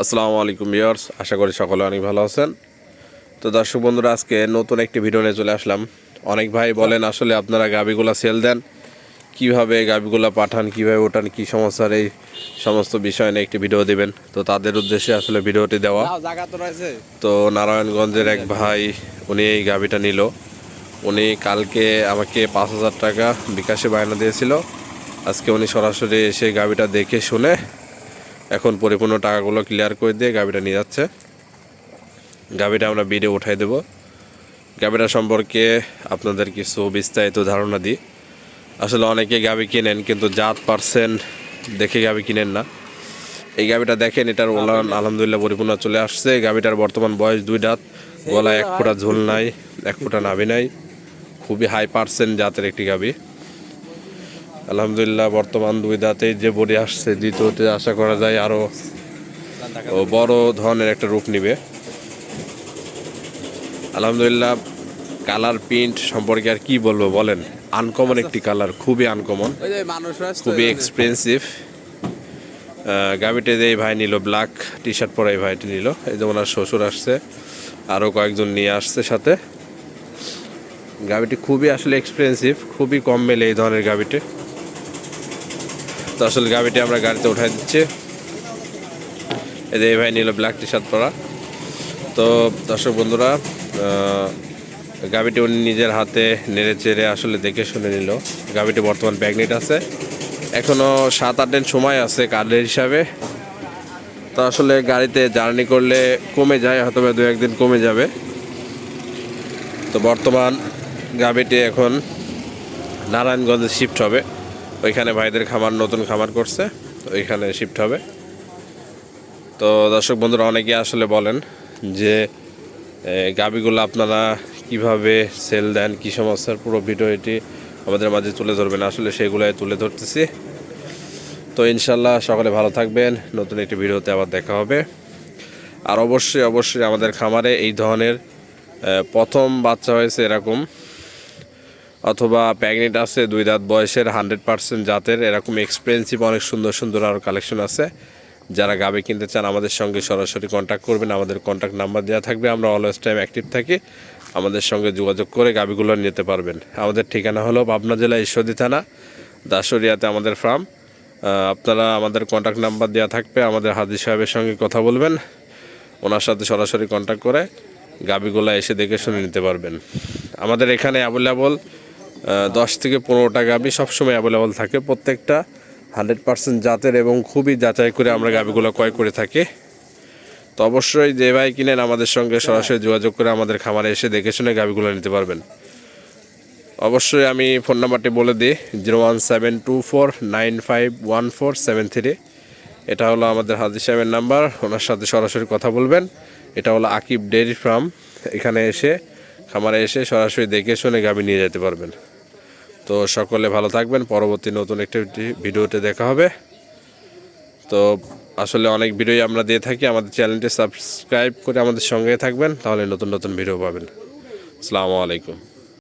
আসসালামু আলাইকুম ভিউয়ার্স আশা করি সকলে অনেক ভালো আছেন। তো দর্শক বন্ধুরা আজকে নতুন একটি ভিডিও নিয়ে চলে আসলাম। অনেক ভাই বলেন আসলে আপনারা গাবিগুলা সেল দেন কীভাবে গাবিগুলা পাঠান কীভাবে ওঠান কি সমস্যার এই সমস্ত বিষয় নিয়ে একটি ভিডিও দিবেন। তো তাদের উদ্দেশ্যে আসলে ভিডিওটি দেওয়া। তো তো নারায়ণগঞ্জের এক ভাই উনি এই গাবিটা নিল। উনি কালকে আমাকে পাঁচ হাজার টাকা বিকাশে বায়না দিয়েছিল। আজকে উনি সরাসরি এসে গাবিটা দেখে শুনে এখন পরিপূর্ণ টাকাগুলো ক্লিয়ার করে দিয়ে গাবিটা নিয়ে যাচ্ছে। গাবিটা আমরা বিডে উঠাই দেব। গাবিটা সম্পর্কে আপনাদের কিছু বিস্তারিত ধারণা দিই। আসলে অনেকে গাবি কিনেন কিন্তু জাত পার্সেন্ট দেখে গাবি কিনেন না। এই গাবিটা দেখেন এটার ওলান আলহামদুলিল্লাহ। পরিপূর্ণ চলে আসছে। গাবিটার বর্তমান বয়স দুই দাঁত। গলায় এক ফোঁটা ঝোল নাই এক ফোঁটা নাভি নাই। খুবই হাই পার্সেন্ট জাতের একটি গাবি। আলহামদুলিল্লাহ বর্তমান দুই দাঁতে যে বডি আসছে দ্বিতীয়তে আশা করা যায় আরও ও বড় ধরনের একটা রূপ নিবে। আলহামদুলিল্লাহ কালার প্রিন্ট সম্পর্কে আর কি বলব বলেন? আনকমন একটি কালার খুবই আনকমন খুবই এক্সপেন্সিভ গাবিতে যে এই ভাই নিল ব্ল্যাক টি শার্ট পরা এই ভাইটি নিল এই যেমন আর শ্বশুর আসছে আরও কয়েকজন নিয়ে আসছে সাথে। গাবিটি খুবই আসলে এক্সপেন্সিভ খুবই কম মেলে এই ধরনের গাবিটি তো আসলে গাবিটি আমরা গাড়িতে উঠাই দিচ্ছি। যে এই ভাই নিল ব্ল্যাক টি শার্ট পরা। তো দর্শক বন্ধুরা গাবিটি উনি নিজের হাতে নেড়ে চেড়ে আসলে দেখে শুনে নিল। গাবিটি বর্তমান ব্যাগনেট আছে। এখনও সাত আট দিন সময় আছে কার্ডের হিসাবে। তো আসলে গাড়িতে জার্নি করলে কমে যায় হয়তো দু একদিন কমে যাবে। তো বর্তমান গাবিটি এখন নারায়ণগঞ্জে শিফট হবে। ওইখানে ভাইদের খামার নতুন খামার করছে ওইখানে শিফট হবে। তো দর্শক বন্ধুরা অনেকে আসলে বলেন যে গাবিগুলো আপনারা কীভাবে সেল দেন, কী সমস্যার, পুরো ভিডিও এটি আমাদের মাঝে তুলে ধরবেন। আসলে সেগুলাই তুলে ধরতেছি। তো ইনশাল্লাহ সকলে ভালো থাকবেন। নতুন একটি ভিডিওতে আবার দেখা হবে। আর অবশ্যই অবশ্যই আমাদের খামারে এই ধরনের প্রথম বাচ্চা হয়েছে এরকম। অথবা প্যাগনেট আছে, দুই দাঁত বয়সের, হান্ড্রেড পার্সেন্ট জাতের। এরকম এক্সপেন্সিভ অনেক সুন্দর সুন্দর আরও কালেকশন আছে। যারা গাবে কিনতে চান, আমাদের সঙ্গে সরাসরি কন্ট্যাক্ট করবেন। আমাদের কন্ট্যাক্ট নাম্বার দেওয়া থাকবে। আমরা অলওয়েজ টাইম অ্যাক্টিভ থাকি। আমাদের সঙ্গে যোগাযোগ করে গাবিগুলো নিতে পারবেন। আমাদের ঠিকানা হলো পাবনা জেলা ঈশ্বরদী থানা, দাসরিয়াতে আমাদের ফার্ম আপনারা আমাদের কন্ট্যাক্ট নাম্বার দেওয়া থাকবে। আমাদের হাজির সাহেবের সঙ্গে কথা বলবেন। ওনার সাথে সরাসরি কন্ট্যাক্ট করে গাবিগুলো এসে দেখে শুনে নিতে পারবেন। আমাদের এখানে অ্যাভেলেবল দশ থেকে পনেরোটা গাবি সবসময় অ্যাভেলেবল থাকে। প্রত্যেকটা হান্ড্রেড পার্সেন্ট জাতের এবং খুবই যাচাই করে আমরা গাবিগুলো ক্রয় করে থাকি। তো অবশ্যই যে ভাই কিনেন আমাদের সঙ্গে সরাসরি যোগাযোগ করে আমাদের খামারে এসে দেখে শুনে গাবিগুলো নিতে পারবেন। অবশ্যই আমি ফোন নাম্বারটি বলে দিই zero one seven two four nine five one four seven three এটা হলো আমাদের হাজির সাহেবের নাম্বার, ওনার সাথে সরাসরি কথা বলবেন। এটা হলো আকিব ডেয়ারি ফার্ম। এখানে এসে খামারে এসে সরাসরি দেখে শুনে গাবি নিয়ে যেতে পারবেন। তো সকলে ভালো থাকবেন। পরবর্তী নতুন একটি ভিডিওতে দেখা হবে। তো আসলে অনেক ভিডিওই আমরা দিয়ে থাকি। আমাদের চ্যানেলটি সাবস্ক্রাইব করে আমাদের সঙ্গে থাকবেন। তাহলে নতুন নতুন ভিডিও পাবেন। আসসালামু আলাইকুম।